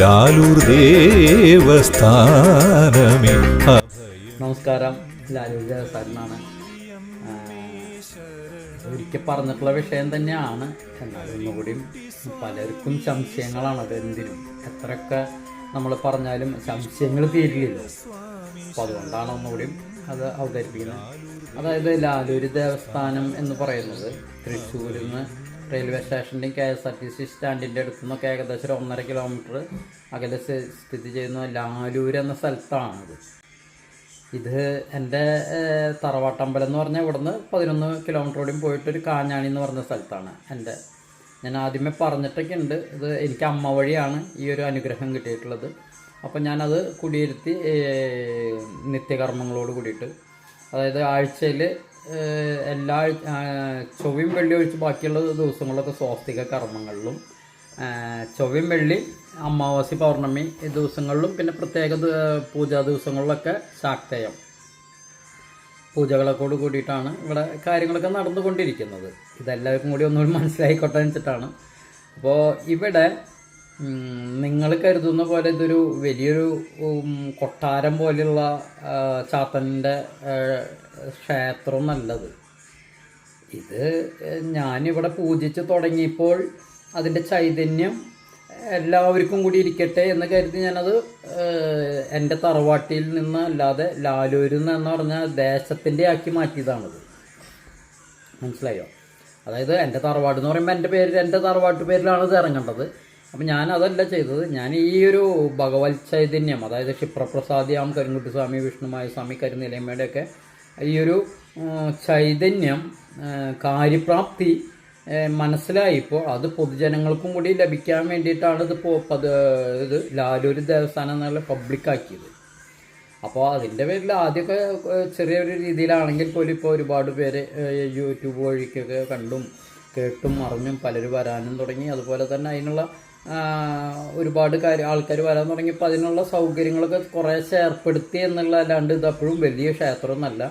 ലാലൂർ ദേവസ്ഥാനമേ. നമസ്കാരം. ലാലൂർ ദേവസ്ഥാനാണ് ഒരിക്കൽ പറഞ്ഞിട്ടുള്ള വിഷയം തന്നെയാണ്. എന്നാലും ഒന്നുകൂടിയും പലർക്കും സംശയങ്ങളാണ് അത് എന്തിനും എത്രയൊക്കെ നമ്മൾ പറഞ്ഞാലും സംശയങ്ങൾ തീരില്ലല്ലോ. അപ്പോൾ അതുകൊണ്ടാണ് ഒന്നുകൂടിയും അത് അവതരിപ്പിക്കുന്നത്. അതായത് ലാലൂര് ദേവസ്ഥാനം എന്ന് പറയുന്നത് തൃശ്ശൂരിൽ നിന്ന് railway സ്റ്റേഷന്റെയും K S R T C സ്റ്റാൻഡിന്റെ അടുത്തു നിന്നൊക്കെ ഏകദേശം ഒരു ഒന്നര കിലോമീറ്റർ അകലെ സ്ഥിതി ചെയ്യുന്ന ലാലൂർ എന്ന സ്ഥലത്താണത്. ഇത് എന്റെ തറവാട്ടമ്പലം എന്ന് പറഞ്ഞാൽ ഇവിടുന്ന് പതിനൊന്ന് കിലോമീറ്ററോടെയും പോയിട്ട് ഒരു കാഞ്ഞാണി എന്ന് പറഞ്ഞ സ്ഥലത്താണ് എന്റെ. ഞാൻ ആദ്യമേ പറഞ്ഞിട്ടൊക്കെ ഉണ്ട്. ഇത് എനിക്ക് അമ്മ വഴിയാണ് ഈ ഒരു അനുഗ്രഹം കിട്ടിയിട്ടുള്ളത്. അപ്പോൾ ഞാനത് കുടിയിരുത്തി നിത്യകർമ്മങ്ങളോട് കൂടിയിട്ട് അതായത് ആഴ്ചയിൽ എല്ലാ ചൊവ്വയും വെള്ളി ഒഴിച്ച് ബാക്കിയുള്ള ദിവസങ്ങളിലൊക്കെ സ്വാസ്തിക കർമ്മങ്ങളിലും ചൊവ്വയും വെള്ളി അമാവാസി പൗർണമി ദിവസങ്ങളിലും പിന്നെ പ്രത്യേക പൂജാ ദിവസങ്ങളിലൊക്കെ ശാക്തേയം. പൂജകളൊക്കെ കൂടിയിട്ടാണ് ഇവിടെ കാര്യങ്ങളൊക്കെ നടന്നുകൊണ്ടിരിക്കുന്നത്. ഇതെല്ലാവർക്കും കൂടി ഒന്നുകൂടി മനസ്സിലായിക്കോട്ടെ വെച്ചിട്ടാണ്. അപ്പോൾ ഇവിടെ നിങ്ങൾ കരുതുന്ന പോലെ ഇതൊരു വലിയൊരു കൊട്ടാരം പോലെയുള്ള ചാത്തന്റെ ക്ഷേത്രം നല്ലത്. ഇത് ഞാനിവിടെ പൂജിച്ച് തുടങ്ങിയപ്പോൾ അതിന്റെ ചൈതന്യം എല്ലാവർക്കും കൂടി ഇരിക്കട്ടെ എന്ന് കരുതി ഞാനത് എന്റെ തറവാട്ടിൽ നിന്ന് അല്ലാതെ ലാലൂരിൽ നിന്ന് പറഞ്ഞ ദേശത്തിന്റെ ആക്കി മാറ്റിയതാണത്. മനസ്സിലായോ? അതായത് എന്റെ തറവാട് എന്ന് പറയുമ്പോൾ എന്റെ പേര് എന്റെ തറവാട്ട് പേരിലാണ് ഇത് ഇറങ്ങേണ്ടത്. അപ്പം ഞാൻ അതല്ല ചെയ്തത്. ഞാൻ ഈ ഒരു ഭഗവത് ചൈതന്യം അതായത് ക്ഷിപ്രപ്രസാദിയാം കരിങ്കുട്ടി സ്വാമി വിഷ്ണുമായ സ്വാമി കരുനിലയമ്മയുടെയൊക്കെ ഈ ഒരു ചൈതന്യം കാര്യപ്രാപ്തി മനസ്സിലായിപ്പോൾ അത് പൊതുജനങ്ങൾക്കും കൂടി ലഭിക്കാൻ വേണ്ടിയിട്ടാണ് ഇത് പത് ഇത് ലാലൂര് ദേവസ്ഥാനം എന്നുള്ള പബ്ലിക്കാക്കിയത് അപ്പോൾ അതിന്റെ പേരിൽ ആദ്യമൊക്കെ ചെറിയൊരു രീതിയിലാണെങ്കിൽ പോലും ഇപ്പോൾ ഒരുപാട് പേര് യൂട്യൂബ് വഴിക്കൊക്കെ കണ്ടും കേട്ടും അറിഞ്ഞും പലരും വരാനും തുടങ്ങി. അതുപോലെ തന്നെ അതിനുള്ള ഒരുപാട് കാര്യം. ആൾക്കാർ വരാൻ തുടങ്ങിയപ്പോൾ അതിനുള്ള സൗകര്യങ്ങളൊക്കെ കുറേശ്ശെ ഏർപ്പെടുത്തി എന്നുള്ളതല്ലാണ്ട് ഇത് അപ്പോഴും വലിയ ക്ഷേത്രമൊന്നുമല്ല.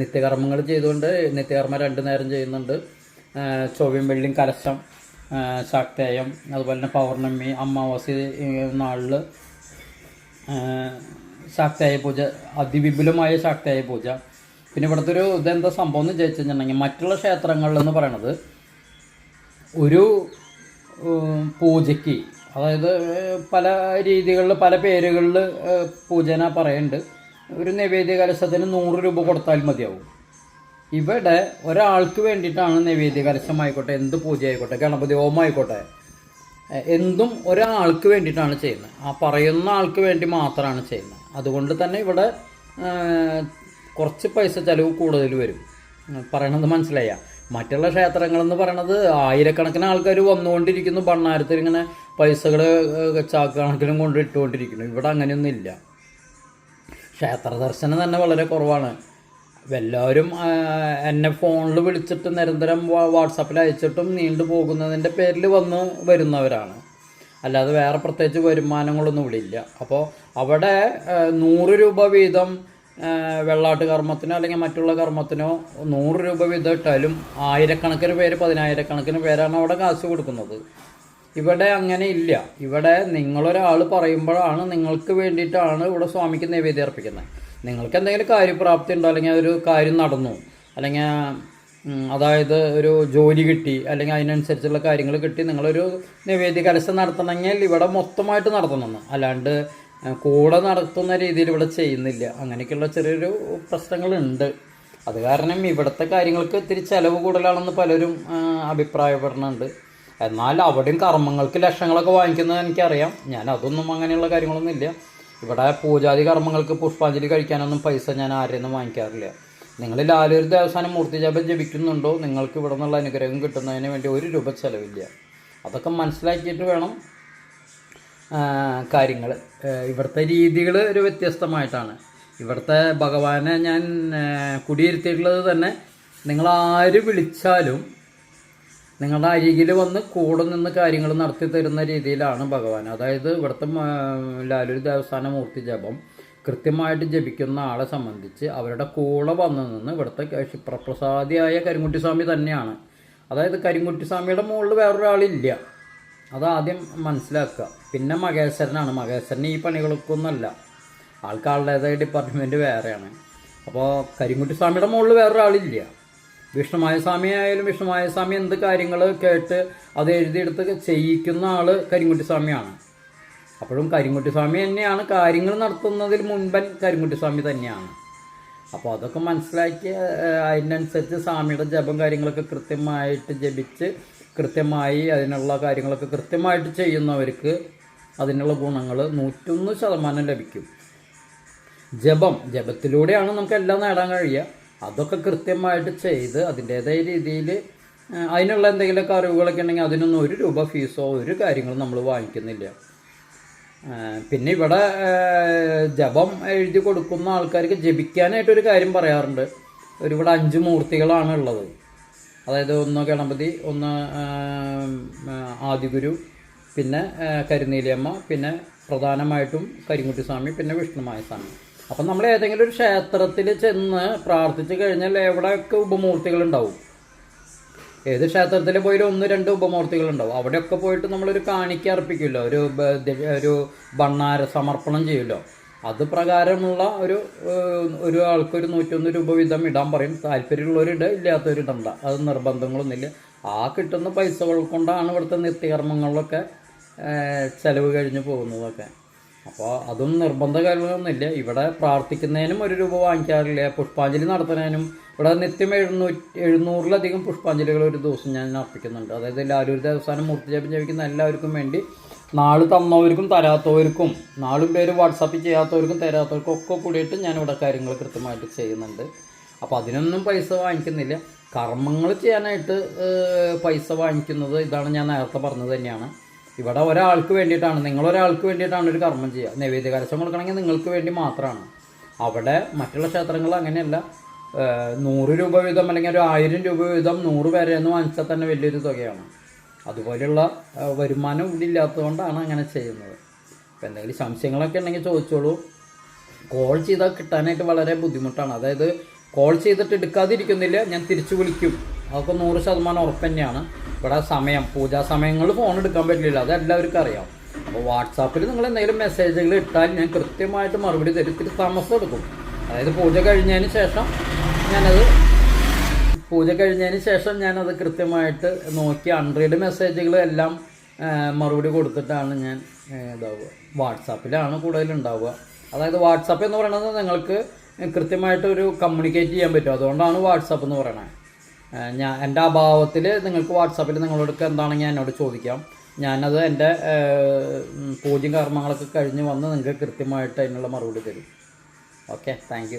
നിത്യകർമ്മങ്ങൾ ചെയ്തുകൊണ്ട് നിത്യകർമ്മ രണ്ട് നേരം ചെയ്യുന്നുണ്ട്. ചൊവ്വയും വെള്ളിയും കലശം ശാക്തേയം അതുപോലെ തന്നെ പൗർണമി അമാവാസി നാളിൽ ശാക്തേയ പൂജ അതിവിപുലമായ ശാക്തേയ പൂജ. പിന്നെ ഇവിടുത്തെ ഒരു ഇതെന്താ സംഭവം എന്ന് ചോദിച്ചു കഴിഞ്ഞിട്ടുണ്ടെങ്കിൽ മറ്റുള്ള ക്ഷേത്രങ്ങളിൽ എന്ന് പറയണത് ഒരു പൂജയ്ക്ക്. അതായത് പല രീതികളിൽ പല പേരുകളിൽ പൂജന പറയുന്നുണ്ട് ഒരു നിവേദ്യ കലശത്തിന് നൂറ് രൂപ കൊടുത്താൽ മതിയാവും. ഇവിടെ ഒരാൾക്ക് വേണ്ടിയിട്ടാണ് നിവേദ്യ കലശമായിക്കോട്ടെ എന്ത് പൂജ ആയിക്കോട്ടെ ഗണപതി ഹോമം ആയിക്കോട്ടെ എന്തും ഒരാൾക്ക് വേണ്ടിയിട്ടാണ് ചെയ്യുന്നത്. ആ പറയുന്ന ആൾക്ക് വേണ്ടി മാത്രമാണ് ചെയ്യുന്നത്. അതുകൊണ്ട് തന്നെ ഇവിടെ കുറച്ച് പൈസ ചിലവ് കൂടുതൽ വരും. പറയണത് മനസ്സിലായ? മറ്റുള്ള ക്ഷേത്രങ്ങളെന്ന് പറയണത് ആയിരക്കണക്കിന് ആൾക്കാർ വന്നുകൊണ്ടിരിക്കുന്നു. ഭണ്ണാരത്തിൽ ഇങ്ങനെ പൈസകൾ ചാക്കണക്കിനും കൊണ്ട് ഇട്ടുകൊണ്ടിരിക്കുന്നു ഇവിടെ അങ്ങനെയൊന്നും ഇല്ല ക്ഷേത്ര ദർശനം തന്നെ വളരെ കുറവാണ്. എല്ലാവരും എന്നെ ഫോണിൽ വിളിച്ചിട്ട് നിരന്തരം വാട്സാപ്പിൽ അയച്ചിട്ടും നീണ്ടു പോകുന്നതിന്റെ പേരിൽ വന്ന് വരുന്നവരാണ്. അല്ലാതെ വേറെ പ്രത്യേകിച്ച് വരുമാനങ്ങളൊന്നും ഇവിടെ ഇല്ല. അപ്പോൾ അവിടെ നൂറ് രൂപ വീതം വെള്ളാട്ട് കർമ്മത്തിനോ അല്ലെങ്കിൽ മറ്റുള്ള കർമ്മത്തിനോ നൂറ് രൂപ വീതം ഇട്ടാലും ആയിരക്കണക്കിന് പേര് പതിനായിരക്കണക്കിന് പേരാണ് അവിടെ കാശ് കൊടുക്കുന്നത്. ഇവിടെ അങ്ങനെ ഇല്ല. ഇവിടെ നിങ്ങളൊരാൾ പറയുമ്പോഴാണ് നിങ്ങൾക്ക് വേണ്ടിയിട്ടാണ് ഇവിടെ സ്വാമിക്ക് നൈവേദ്യം അർപ്പിക്കുന്നത്. നിങ്ങൾക്ക് എന്തെങ്കിലും കാര്യപ്രാപ്തി ഉണ്ടോ? അല്ലെങ്കിൽ ഒരു കാര്യം നടന്നു. അല്ലെങ്കിൽ അതായത് ഒരു ജോലി കിട്ടി. അല്ലെങ്കിൽ അതിനനുസരിച്ചുള്ള കാര്യങ്ങൾ കിട്ടി. നിങ്ങളൊരു നിവേദ്യ കലശം നടത്തണമെങ്കിൽ ഇവിടെ മൊത്തമായിട്ട് നടത്തണമെന്ന് അല്ലാണ്ട് കൂടെ നടത്തുന്ന രീതിയിൽ ഇവിടെ ചെയ്യുന്നില്ല. അങ്ങനെയൊക്കെയുള്ള ചെറിയൊരു പ്രശ്നങ്ങളുണ്ട്. അത് കാരണം ഇവിടുത്തെ കാര്യങ്ങൾക്ക് ഇത്തിരി ചിലവ് കൂടുതലാണെന്ന് പലരും അഭിപ്രായപ്പെടുന്നുണ്ട്. എന്നാൽ അവിടെയും കർമ്മങ്ങൾക്ക് ലക്ഷങ്ങളൊക്കെ വാങ്ങിക്കുന്നത് എനിക്കറിയാം. ഞാൻ അതൊന്നും അങ്ങനെയുള്ള കാര്യങ്ങളൊന്നും ഇല്ല ഇവിടെ പൂജാതി കർമ്മങ്ങൾക്ക് പുഷ്പാഞ്ജലി കഴിക്കാനൊന്നും പൈസ ഞാൻ നിന്നും വാങ്ങിക്കാറില്ല. നിങ്ങൾ ലാലൊരു ദേവസ്ഥാനം മൂർത്തി ജപം ജപിക്കുന്നുണ്ടോ? നിങ്ങൾക്ക് ഇവിടെ നിന്നുള്ള അനുഗ്രഹം കിട്ടുന്നതിന് വേണ്ടി ഒരു രൂപ ചിലവില്ല. അതൊക്കെ മനസ്സിലാക്കിയിട്ട് വേണം കാര്യങ്ങൾ ഇവിടുത്തെ രീതികൾ ഒരു വ്യത്യസ്തമായിട്ടാണ്. ഇവിടുത്തെ ഭഗവാനെ ഞാൻ കുടിയിരുത്തിയിട്ടുള്ളത് തന്നെ നിങ്ങൾ വിളിച്ചാലും നിങ്ങളുടെ അരികിൽ വന്ന് കൂടെ നിന്ന് കാര്യങ്ങൾ നടത്തി തരുന്ന രീതിയിലാണ് ഭഗവാൻ. അതായത് ഇവിടുത്തെ ലാലൂർ ദേവസ്ഥാന മൂർത്തി ജപം കൃത്യമായിട്ട് ജപിക്കുന്ന ആളെ സംബന്ധിച്ച് അവരുടെ കൂടെ വന്നു നിന്ന് ഇവിടുത്തെ ക്ഷിപ്രപ്രസാദിയായ കരിങ്കുട്ടി സ്വാമി തന്നെയാണ്. അതായത് കരിങ്കുട്ടി സ്വാമിയുടെ മുകളിൽ വേറൊരാളില്ല. അതാദ്യം മനസ്സിലാക്കുക. പിന്നെ മകേശ്വരനാണ്. മകേശ്വരൻ ഈ പണികൾക്കൊന്നുമല്ല. ആൾക്കാരുടേതായ ഡിപ്പാർട്ട്മെന്റ് വേറെയാണ്. അപ്പോൾ കരിങ്കുട്ടി സ്വാമിയുടെ മുകളിൽ വേറൊരാളില്ല. വിഷ്ണുമായ സ്വാമി ആയാലും വിഷ്ണുമായ സ്വാമി എന്ത് കാര്യങ്ങൾ കേട്ട് അത് എഴുതിയെടുത്ത് ചെയ്യിക്കുന്ന ആൾ കരിങ്കുട്ടി സ്വാമിയാണ്. അപ്പോഴും കരിങ്കുട്ടി സ്വാമി തന്നെയാണ്. കാര്യങ്ങൾ നടത്തുന്നതിൽ മുൻപൻ കരിങ്കുട്ടി സ്വാമി തന്നെയാണ്. അപ്പോൾ അതൊക്കെ മനസ്സിലാക്കി അതിനനുസരിച്ച് സ്വാമിയുടെ ജപം കാര്യങ്ങളൊക്കെ കൃത്യമായിട്ട് ജപിച്ച് കൃത്യമായി അതിനുള്ള കാര്യങ്ങളൊക്കെ കൃത്യമായിട്ട് ചെയ്യുന്നവർക്ക് അതിനുള്ള ഗുണങ്ങൾ നൂറ്റൊന്ന് ശതമാനം ലഭിക്കും. ജപം ജപത്തിലൂടെയാണ് നമുക്ക് എല്ലാം നേടാൻ കഴിയുക. അതൊക്കെ കൃത്യമായിട്ട് ചെയ്ത് അതിന്റേതായ രീതിയിൽ അതിനുള്ള എന്തെങ്കിലുമൊക്കെ അറിവുകളൊക്കെ ഉണ്ടെങ്കിൽ അതിനൊന്നും ഒരു രൂപ ഫീസോ ഒരു കാര്യങ്ങളും നമ്മൾ വാങ്ങിക്കുന്നില്ല. പിന്നെ ഇവിടെ ജപം എഴുതി കൊടുക്കുന്ന ആൾക്കാർക്ക് ജപിക്കാനായിട്ടൊരു കാര്യം പറയാറുണ്ട്. ഒരുപാട് അഞ്ച് മൂർത്തികളാണ് ഉള്ളത്. അതായത് ഒന്ന് ഗണപതി ഒന്ന് ആദിഗുരു പിന്നെ കരുനീലിയമ്മ പിന്നെ പ്രധാനമായിട്ടും കരിങ്കുട്ടി സ്വാമി പിന്നെ വിഷ്ണുമായ സ്വാമി. അപ്പം നമ്മൾ ഏതെങ്കിലും ഒരു ക്ഷേത്രത്തിൽ ചെന്ന് പ്രാർത്ഥിച്ചു കഴിഞ്ഞാൽ എവിടെയൊക്കെ ഉപമൂർത്തികളുണ്ടാവും? ഏത് ക്ഷേത്രത്തിൽ പോയാലും ഒന്ന് രണ്ട് ഉപമൂർത്തികൾ ഉണ്ടാവും അവിടെയൊക്കെ പോയിട്ട് നമ്മളൊരു കാണിക്ക അർപ്പിക്കുമല്ലോ. ഒരു ഒരു ഭണ്ണാര സമർപ്പണം ചെയ്യുമല്ലോ. അത് പ്രകാരമുള്ള ഒരു ഒരു ആൾക്കൊരു നൂറ്റൊന്ന് രൂപ വീതം ഇടാൻ പറയും. താല്പര്യമുള്ളവരിട ഇല്ലാത്തവരിടണ്ട അത് നിർബന്ധങ്ങളൊന്നുമില്ല. ആ കിട്ടുന്ന പൈസ കൊണ്ടാണ് ഇവിടുത്തെ നിത്യകർമ്മങ്ങളിലൊക്കെ ചിലവ് കഴിഞ്ഞ് പോകുന്നതൊക്കെ. അപ്പോൾ അതും നിർബന്ധ കാര്യങ്ങളൊന്നുമില്ല ഇവിടെ പ്രാർത്ഥിക്കുന്നതിനും ഒരു രൂപ വാങ്ങിക്കാറില്ല. പുഷ്പാഞ്ജലി നടത്തുന്നതിനും ഇവിടെ നിത്യം എഴുന്നൂറ്റി എഴുന്നൂറിലധികം പുഷ്പാഞ്ജലികൾ ഒരു ദിവസം ഞാൻ അർപ്പിക്കുന്നുണ്ട്. അതായത് എല്ലാവരും ഒരു ദേവസ്ഥാനം മൂർത്തി ജപം ജപിക്കുന്ന എല്ലാവർക്കും വേണ്ടി നാൾ തന്നവർക്കും തരാത്തവർക്കും നാളും പേര് വാട്സാപ്പ് ചെയ്യാത്തവർക്കും തരാത്തവർക്കും ഒക്കെ കൂടിയിട്ട് ഞാൻ ഇവിടെ കാര്യങ്ങൾ കൃത്യമായിട്ട് ചെയ്യുന്നുണ്ട്. അപ്പോൾ അതിനൊന്നും പൈസ വാങ്ങിക്കുന്നില്ല. കർമ്മങ്ങൾ ചെയ്യാനായിട്ട് പൈസ വാങ്ങിക്കുന്നത് ഇതാണ് ഞാൻ നേരത്തെ പറഞ്ഞത് തന്നെയാണ്. ഇവിടെ ഒരാൾക്ക് വേണ്ടിയിട്ടാണ് നിങ്ങൾ ഒരാൾക്ക് വേണ്ടിയിട്ടാണ് ഒരു കർമ്മം ചെയ്യുക. നൈവേദ്യ കലശം കൊടുക്കണമെങ്കിൽ നിങ്ങൾക്ക് വേണ്ടി മാത്രമാണ്. അവിടെ മറ്റുള്ള ക്ഷേത്രങ്ങൾ അങ്ങനെയല്ല. നൂറ് രൂപ വീതം അല്ലെങ്കിൽ ഒരു ആയിരം രൂപ വീതം നൂറ് പേരെ എന്ന് വാങ്ങിച്ചാൽ തന്നെ വലിയൊരു തുകയാണ്. അതുപോലെയുള്ള വരുമാനം ഇവിടെ ഇല്ലാത്തതുകൊണ്ടാണ് അങ്ങനെ ചെയ്യുന്നത്. അപ്പോൾ എന്തെങ്കിലും സംശയങ്ങളൊക്കെ ഉണ്ടെങ്കിൽ ചോദിച്ചോളൂ. കോൾ ചെയ്താൽ കിട്ടാനായിട്ട് വളരെ ബുദ്ധിമുട്ടാണ്. അതായത് കോൾ ചെയ്തിട്ട് എടുക്കാതിരിക്കുന്നില്ല ഞാൻ തിരിച്ചു വിളിക്കും. അതൊക്കെ നൂറ് ശതമാനം ഉറപ്പ് തന്നെയാണ്. ഇവിടെ സമയം പൂജാ സമയങ്ങളിൽ ഫോൺ എടുക്കാൻ പറ്റില്ല അത് എല്ലാവർക്കും അറിയാം. അപ്പോൾ വാട്സാപ്പിൽ നിങ്ങൾ എന്തെങ്കിലും മെസ്സേജുകൾ ഇട്ടാൽ ഞാൻ കൃത്യമായിട്ട് മറുപടി തരും. ഇത്തിരി താമസം എടുക്കും. അതായത് പൂജ കഴിഞ്ഞതിന് ശേഷം ഞാനത് പൂജ കഴിഞ്ഞതിന് ശേഷം ഞാനത് കൃത്യമായിട്ട് നോക്കി അൺറീഡ് മെസ്സേജുകൾ എല്ലാം മറുപടി കൊടുത്തിട്ടാണ് ഞാൻ ഇതാവുക വാട്സാപ്പിലാണ് കൂടുതൽ ഉണ്ടാവുക. അതായത് വാട്സാപ്പ് എന്ന് പറയുന്നത് നിങ്ങൾക്ക് കൃത്യമായിട്ട് ഒരു കമ്മ്യൂണിക്കേറ്റ് ചെയ്യാൻ പറ്റും. അതുകൊണ്ടാണ് വാട്സാപ്പ് എന്ന് പറയുന്നത് ഞാൻ എന്റെ അഭാവത്തിൽ നിങ്ങൾക്ക് വാട്സാപ്പിൽ നിങ്ങളോട് എന്താണെങ്കിൽ എന്നോട് ചോദിക്കാം. ഞാനത് എന്റെ പൂജ്യം കർമ്മങ്ങളൊക്കെ കഴിഞ്ഞ് വന്ന് നിങ്ങൾക്ക് കൃത്യമായിട്ട് അതിനുള്ള മറുപടി തരും. Okay thank